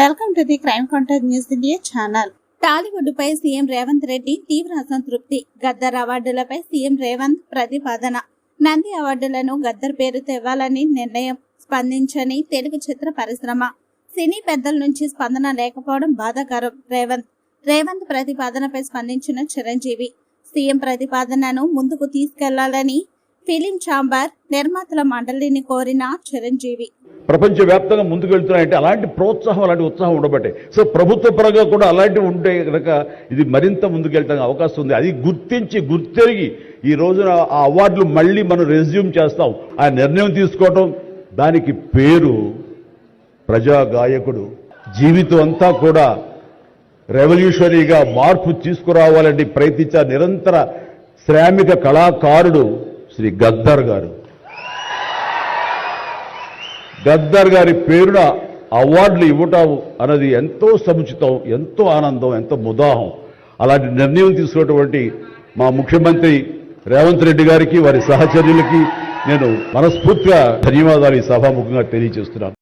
Welcome to the crime contact news India channel. Tollywood pi CM Revanth Reddy తీవ్ర అసంతృప్తి Gaddar అవార్డులపై CM Revanth ప్రతిపాదన. నంది అవార్డులను గద్దర్ పేరుతో ఇవ్వాలని నిర్ణయం స్పందించని తెలుగు చిత్ర పరిశ్రమ. సినీ పెద్దల నుంచి స్పందన లేకపోవడం బాధాకరం. రేవంత్ రేవంత్ ప్రతిపాదనపై స్పందించిన చిరంజీవి సీఎం ప్రతిపాదనను ముందుకు తీసుకెళ్ళాలని ఫిలిం ఛాంబర్ నిర్మాతల మండలిని కోరిన చిరంజీవి. ప్రపంచవ్యాప్తంగా ముందుకెళ్తున్నాయంటే అలాంటి ప్రోత్సాహం అలాంటి ఉత్సాహం ఉండబట్టే. సో ప్రభుత్వ పరంగా కూడా అలాంటివి ఉంటే కనుక ఇది మరింత ముందుకెళ్ళడానికి అవకాశం ఉంది. అది గుర్తించి గుర్తెరిగి ఈ రోజున ఆ అవార్డులు మళ్ళీ మనం రెజ్యూమ్ చేస్తాం. ఆ నిర్ణయం తీసుకోవటం దానికి పేరు ప్రజా గాయకుడు. జీవితం అంతా కూడా రెవల్యూషనరీగా మార్పు తీసుకురావాలని ప్రయత్నించే నిరంతర శ్రామిక కళాకారుడు శ్రీ గద్దర్ గారు. గద్దర్ గారి పేరున అవార్డులు ఇవ్వటం అన్నది ఎంతో సముచితం ఎంతో ఆనందం ఎంతో ముదాహం. అలాంటి నిర్ణయం తీసుకున్నటువంటి మా ముఖ్యమంత్రి రేవంత్ రెడ్డి గారికి వారి సహచర్యులకి నేను మనస్ఫూర్తిగా ధన్యవాదాలు ఈ సభాముఖంగా తెలియజేస్తున్నాను.